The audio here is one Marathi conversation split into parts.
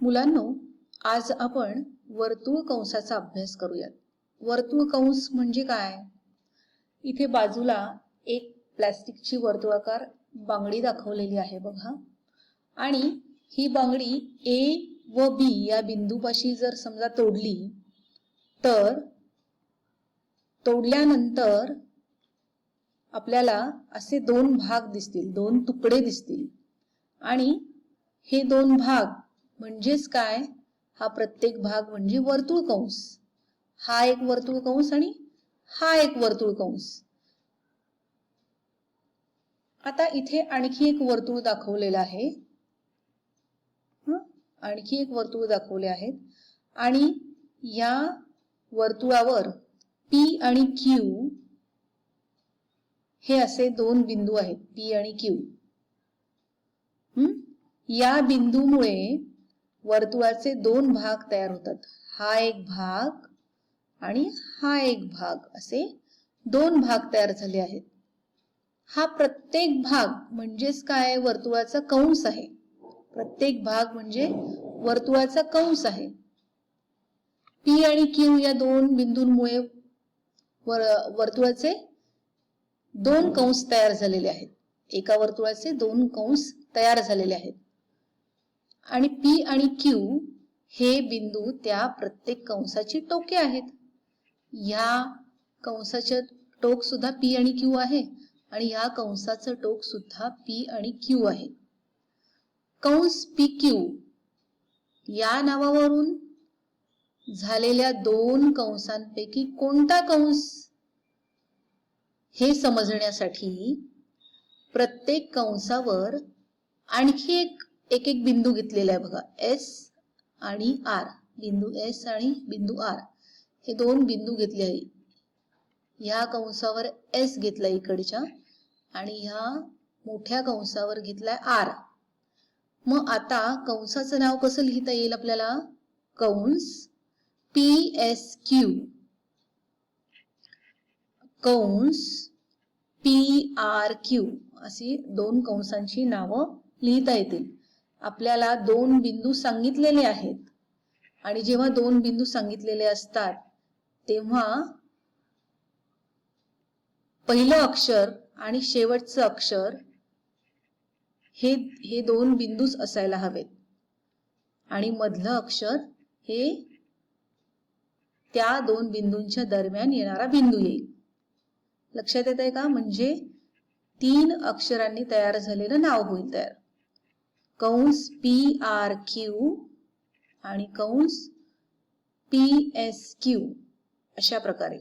मुलांनो आज आपण वर्तुळ कंसाचा अभ्यास करूयात. वर्तुळ कंस म्हणजे काय? इथे बाजूला एक प्लॅस्टिकची वर्तुळाकार बांगडी दाखवलेली आहे बघा. आणि ही बांगडी ए व बी या बिंदूपाशी जर समजा तोडली तर तोडल्यानंतर आपल्याला असे दोन भाग दिसतील दोन तुकडे दिसतील. आणि हे दोन भाग म्हणजेच काय? हा प्रत्येक भाग म्हणजे वर्तुळ कंस. हा एक वर्तुळ कंस आणि हा एक वर्तुळ कंस. आता इथे आणखी एक वर्तुळ दाखवलेलं आहे. आणखी एक वर्तुळ दाखवले आहेत. आणि या वर्तुळावर पी आणि क्यू हे असे दोन बिंदू आहेत. पी आणि क्यू या बिंदूमुळे वर्तुळाचे दोन भाग तयार होतात. हा एक भाग आणि हा एक भाग असे दोन भाग तयार झाले आहेत. हा प्रत्येक भाग म्हणजेच काय? वर्तुळाचा कंस आहे. प्रत्येक भाग म्हणजे वर्तुळाचा कंस आहे. पी आणि क्यू या दोन बिंदूंमुळे वर वर्तुळाचे दोन कंस तयार झालेले आहेत. एका वर्तुळाचे दोन कंस तयार झालेले आहेत. आणि पी आणि क्यू हे बिंदू त्या प्रत्येक कंसाची टोके आहेत. या कंसाचे टोक सुद्धा पी आणि क्यू आहे आणि या कंसाचं टोक सुद्धा पी आणि क्यू आहे. कंस पी क्यू या नावावरून झालेल्या दोन कंसांपैकी कोणता कंस? हे समजण्यासाठी प्रत्येक कंसावर आणखी एक एक एक बिंदू घेतलेला आहे बघा. एस आणि आर बिंदू एस आणि बिंदू आर हे दोन बिंदू घेतले आहे. ह्या कंसावर एस घेतलाय इकडच्या आणि ह्या मोठ्या कंसावर घेतलाय आर मग आता कंसाचं नाव कसं लिहिता येईल आपल्याला? कंस पी एस क्यू कंस पी आर क्यू अशी दोन कंसांची नावं लिहिता येतील. आपल्याला दोन बिंदू सांगितलेले आहेत. आणि जेव्हा दोन बिंदू सांगितलेले असतात तेव्हा पहिलं अक्षर आणि शेवटचं अक्षर हे हे दोन बिंदूच असायला हवेत. आणि मधलं अक्षर हे त्या दोन बिंदूंच्या दरम्यान येणारा बिंदू येईल. लक्षात येत आहे का? म्हणजे तीन अक्षरांनी तयार झालेलं नाव होईल तयार. कंस पी आर क्यू आणि कंस पी एस क्यू अशा प्रकारे.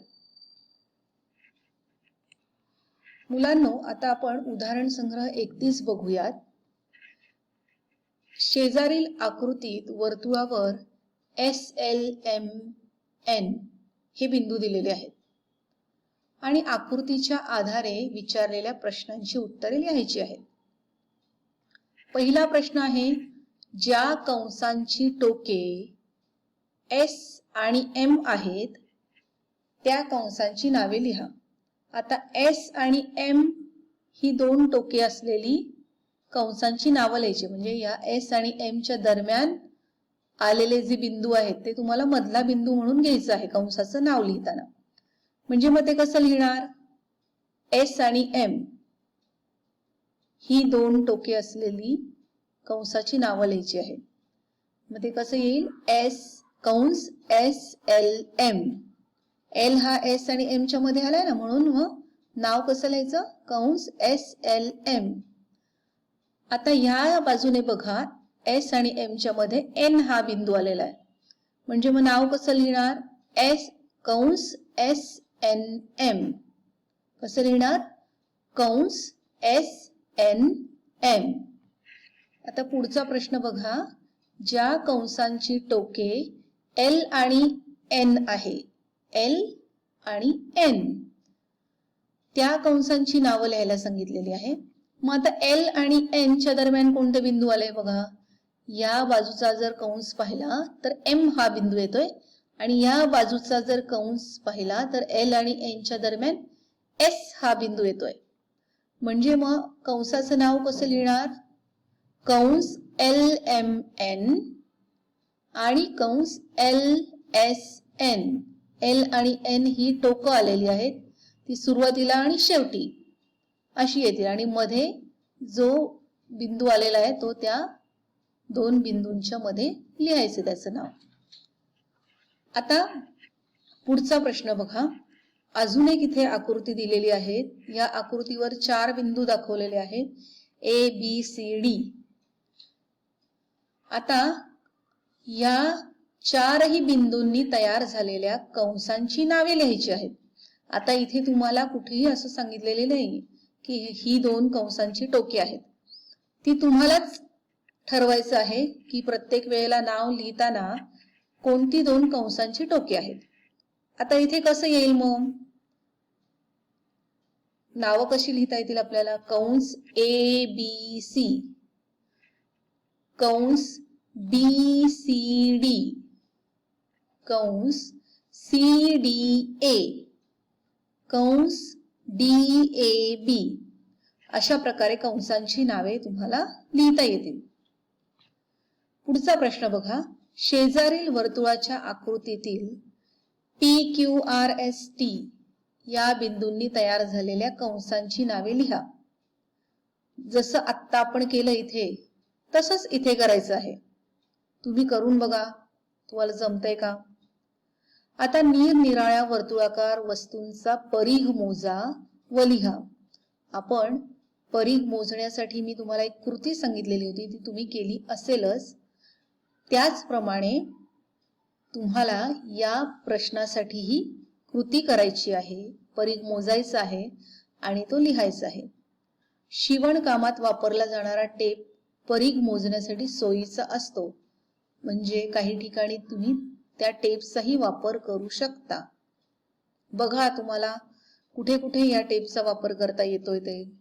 मुलांनो आता आपण उदाहरण संग्रह एकतीस बघूयात. शेजारील आकृतीत वर्तुळावर एस एल एम एन हे बिंदू दिलेले आहेत. आणि आकृतीच्या आधारे विचारलेल्या प्रश्नांची उत्तरे लिहायची आहेत. पहिला प्रश्न आहे ज्या कंसांची टोके एस आणि एम आहेत त्या कंसांची नावे लिहा. आता एस आणि एम ही दोन टोके असलेली कंसांची नावं लिहायची. म्हणजे या एस आणि एमच्या दरम्यान आलेले जे बिंदू आहेत ते तुम्हाला मधला बिंदू म्हणून घ्यायचं आहे कंसाचं नाव लिहिताना. म्हणजे मग ते कसं लिहिणार? एस आणि एम ही दोन टोके असलेली कंसाची नावं लिहायची आहेत. मग ते कसं येईल? एस कंस एस एल एम एल हा एस आणि एमच्या मध्ये आलाय ना म्हणून मग नाव कसं लिहायचं? कंस एस एल एम आता ह्या बाजूने बघा एस आणि एमच्या मध्ये एन हा बिंदू आलेला आहे. म्हणजे मग नाव कसं लिहिणार? एस कंस एस एन एम कसं लिहिणार? कंस एस एन एम आता पुढचा प्रश्न बघा. ज्या कंसांची टोके एल आणि एन आहे. एल आणि एन त्या कंसांची नावं लिहायला सांगितलेली आहे. मग आता एल आणि एन च्या दरम्यान कोणते बिंदू आले बघा? या बाजूचा जर कंस पाहिला तर एम हा बिंदू येतोय. आणि या बाजूचा जर कंस पाहिला तर एल आणि एन च्या दरम्यान एस हा बिंदू येतोय. म्हणजे मग कंसाचं नाव कसं लिहिणार? कंस एल एम एन आणि कंस एल एस एन. एल आणि एन ही टोकं आलेली आहेत. ती सुरुवातीला आणि शेवटी अशी येतील. आणि मध्ये जो बिंदू आलेला आहे तो त्या दोन बिंदूंच्या मध्ये लिहायचं त्याचं नाव. आता पुढचा प्रश्न बघा. अजून एक इथे आकृती दिलेली आहे या आकृतीवर चार बिंदू दाखवलेले आहेत. ए बी सी डी आता या चारही बिंदूंनी तयार झालेल्या कंसांची नावे लिहायची आहेत. आता इथे तुम्हाला कुठेही असं सांगितलेले नाही की ही दोन कंसांची टोके आहेत. ती तुम्हालाच ठरवायचं आहे की प्रत्येक वेळेला नाव लिहिताना कोणती दोन कंसांची टोके आहेत. आता इथे कसं येईल मग? नावं कशी लिहिता येतील आपल्याला? कंस ए बी सी कंस बी सी डी कंस सी डी ए कंस डी ए बी अशा प्रकारे कंसांची नावे तुम्हाला लिहिता येतील. पुढचा प्रश्न बघा. शेजारील वर्तुळाच्या आकृतीतील P Q R S T या बिंदूंनी तयार झालेल्या कंसांची नावे लिहा. जसं आत्ता आपण केलं इथे तसंच इथे करायचं आहे. तुम्ही करून बघा. तुम्हाला जमतंय का? आता निरनिराळ्या वर्तुळाकार वस्तूंचा परीघ मोजा व लिहा. आपण परीघ मोजण्यासाठी मी तुम्हाला एक कृती सांगितलेली होती ती तुम्ही केली असेलच. त्याचप्रमाणे तुम्हाला या प्रश्नासाठीही कृती करायची आहे परीघ मोजायचा आहे आणि तो लिहायचा आहे. शिवणकामात वापरला जाणारा टेप परीघ मोजण्यासाठी सोयीचा असतो. म्हणजे काही ठिकाणी तुम्ही त्या टेपचाही वापर करू शकता. बघा तुम्हाला कुठे कुठे या टेपचा वापर करता येतोय ते.